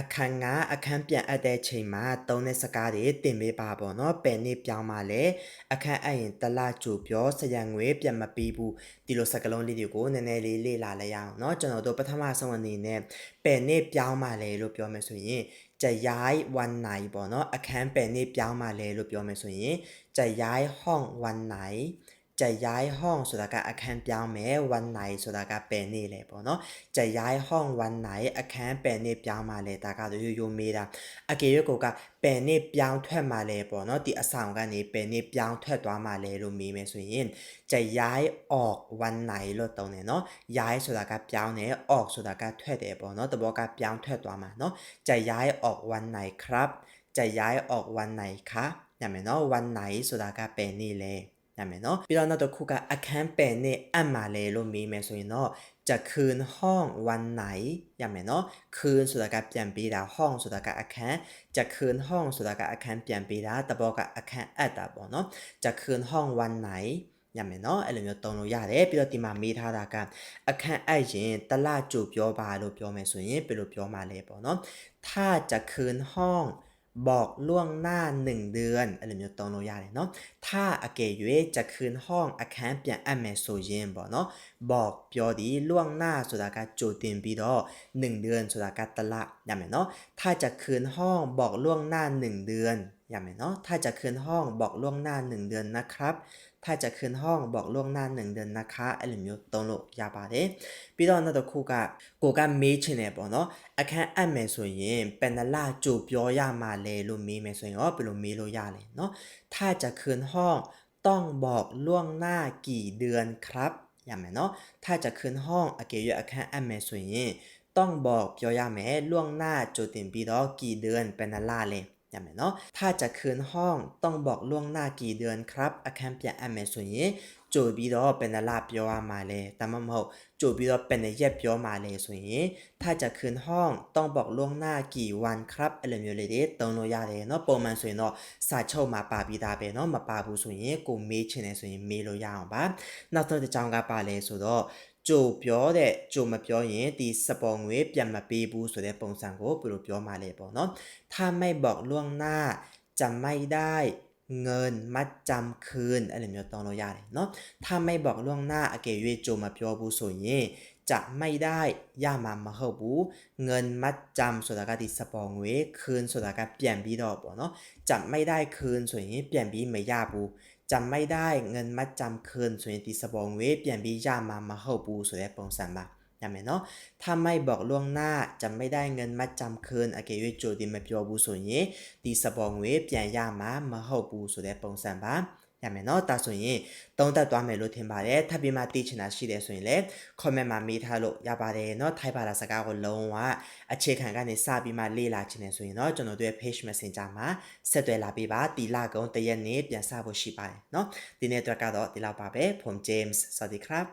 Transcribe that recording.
အခန်းကအခန်းပြန်အပ်တဲ့ချိန်မှာသုံးတဲ့စကားတွေတင်ပေးပါပေါ့နော်ပယ်နေ့ပြောင်းပါလေအခန်းအပ်ရင်တလကြိုပြောစရံငွေပြန်မပြီးဘူးဒီလိုစကားလုံးလေးတွေကိုနည်းနည်းလေးလေ့လာလိုက်ရအောင်เนาะကျွန်တော်တို့ပထမဆုံးအနေနဲ့ပယ်နေ့ပြောင်းပါလေလို့ပြောမယ်ဆိုရင်จะย้ายวันไหนပေါ့เนาะအခန်းပယ်နေ့ပြောင်းပါလေလို့ပြောမယ်ဆိုရင်จะย้ายห้องวันไหน จะย้ายห้องสุดากาอาคารเปียวแม้วันไหนสุดากาเป็นนี่เลยปะเนาะจะย้ายห้องวันไหนอาคารเป็นนี่เปียวมาเลยตากาโดยโยมีดาอาเกยโกกาเป็นนี่เปียวถั่วมาเลยปะเนาะที่อสามกันนี่เป็นนี่เปียวถั่วตัวมาเลยรูมีไหมสุยินจะย้ายออกวันไหนรถตรงเนี่ยเนาะย้ายสุดากาเปียวเนี่ยออกสุดากาถั่วเดปะเนาะแต่บอกาเปียวถั่วตัวมาเนาะจะย้ายออกวันไหนครับ จะย้ายออกวันไหนคะเนี่ยไหมเนาะวันไหนสุดากาเป็นนี่เลย နာမယ်နော်ပြီးတော့နောက်တစ်ခုကအခန်းပယ်နဲ့အပ်မှာလေလို့မေးမယ်ဆိုရင်တော့จะคืนห้องวันไหนရမယ်နော်คืนဆိုတာကပြန်ပေးတာห้องဆိုတာကအခန်းจะคืนห้องဆိုတာကအခန်းပြန်ပေးတာတဘောကအခန်းအပ်တာပေါ့နော်จะคืนห้องวันไหนရမယ်နော်အဲ့လိုမျိုးတုံလို့ရတယ်ပြီးတော့ဒီမှာမေးထားတာကအခန်းအပ်ရင်တလကြိုပြောပါလို့ပြောမယ်ဆိုရင်ဘယ်လိုပြောမှာလဲပေါ့နော်ถ้าจะคืนห้อง บอกล่วงหน้า 1 เดือนအဲ့လိုမျိုးတုံးလို့ရတယ်เนาะถ้าအကယ်၍จะคืนห้องအခန်းပြန်အပ်မယ်ဆိုရင်ပေါ့เนาะบอกပြောဒီล่วงหน้าဆိုတာကကြိုတင်ပြီးတော့1เดือนဆိုတာကတလရမယ်เนาะถ้าจะคืนห้องบอกล่วงหน้า 1 เดือน ရမယ်เนาะถ้าจะคืนห้องบอกล่วงหน้า 1 เดือนนะครับถ้าจะคืนห้องบอกล่วงหน้า 1 เดือนนะคะအဲ့လိုမျိုးတုံးလို့ရပါတယ်ပြီးတော့နောက်တစ်ခုကကိုကမေးချင်တယ်ပေါ့เนาะအခန်းအပ်မယ်ဆိုရင်ပန်နလာကြိုပြောရမှာလေလို့မေးမယ်ဆိုရင်ရောဘယ်လိုမေးလို့ရလဲเนาะถ้าจะคืนห้องต้องบอกล่วงหน้ากี่เดือนครับရမယ်เนาะถ้าจะคืนห้องအကယ်၍အခန်းအပ်မယ်ဆိုရင်ต้องบอกပြောရမယ်ล่วงหน้าကြိုတင်ပြီးတော့กี่เดือนပန်နလာလေ ยามเนาะถ้าจะคืนห้องต้องบอกล่วงหน้ากี่เดือนครับอาคารเปียอเมซุนี้ ကြိုပြီးတော့เป็นလပြောရမှာလေဒါမှမဟုတ်ကြိုပြီးတော့เป็นရက်ပြောမှာလေဆိုရင်ถ้าจะคืนห้องต้องบอกล่วงหน้ากี่วันครับအဲ့လိုမျိုးလေးတွေတုံးလို့ရတယ်เนาะပုံမှန်ဆိုရင်တော့စာချုပ်မှာပါပြီးသားပဲเนาะမပါဘူးဆိုရင်ကိုမေးချင်တယ်ဆိုရင်မေးလို့ရအောင်ပါနောက်ဆုံးတစ်ကြောင်းကပါလဲဆိုတော့ကြိုပြောတဲ့ကြိုမပြောရင်ဒီစပေါ်ငွေပြန်မပေးဘူးဆိုတဲ့ပုံစံကိုဘယ်လိုပြောမှာလဲပေါ့เนาะถ้าไม่บอกล่วงหน้าจะไม่ได้ เงินมัดจำคืนအဲ့လိုမျိုးတောင်းလို့ရတယ်เนาะถ้าไม่บอกล่วงหน้าအကယ်၍ကြိုမပြောဘူးဆိုရင်จะไม่ได้ရမှာမဟုတ်ဘူးเงินมัดจำဆိုတာကဒီစပေါ်ငွေคืนဆိုတာကပြန်ပြီးတော့ပေါ့เนาะจะไม่ได้คืนဆိုရင်ပြန်ပြီးမရဘူးจำไม่ได้เงินมัดจำคืนဆိုရင်ဒီစပေါ်ငွေပြန်ပြီးရမှာမဟုတ်ဘူးဆိုတဲ့ပုံစံပါ ရမယ်နော်ถ้าไม่บอกล่วงหน้าจะไม่ได้เงินมัดจำคืนအကယ်၍ကြိုတင်မပြောဘူးဆိုရင်ဒီစပေါ်ငွေပြန်ရမှာမဟုတ်ဘူးဆိုတဲ့ပုံစံပါရမယ်နော်ဒါဆိုရင်သုံးသပ်သွားမယ်လို့ထင်ပါတယ်ထပ်ပြီးမှသိချင်တာရှိတယ်ဆိုရင်လည်း comment မှာမေးထားလို့ရပါတယ်เนาะထိုက်ပါတာစကားကိုလုံးဝအခြေခံကနေစပြီးမှလေ့လာချင်တယ်ဆိုရင်เนาะကျွန်တော်တို့ရဲ့ page messenger မှာဆက်သွယ်လာပေးပါတီလာကုံတရက်နေ့ပြန်စဖို့ရှိပါတယ်เนาะဒီနေ့အတွက်ကတော့ဒီလောက်ပါပဲผม James สวัสดีครับ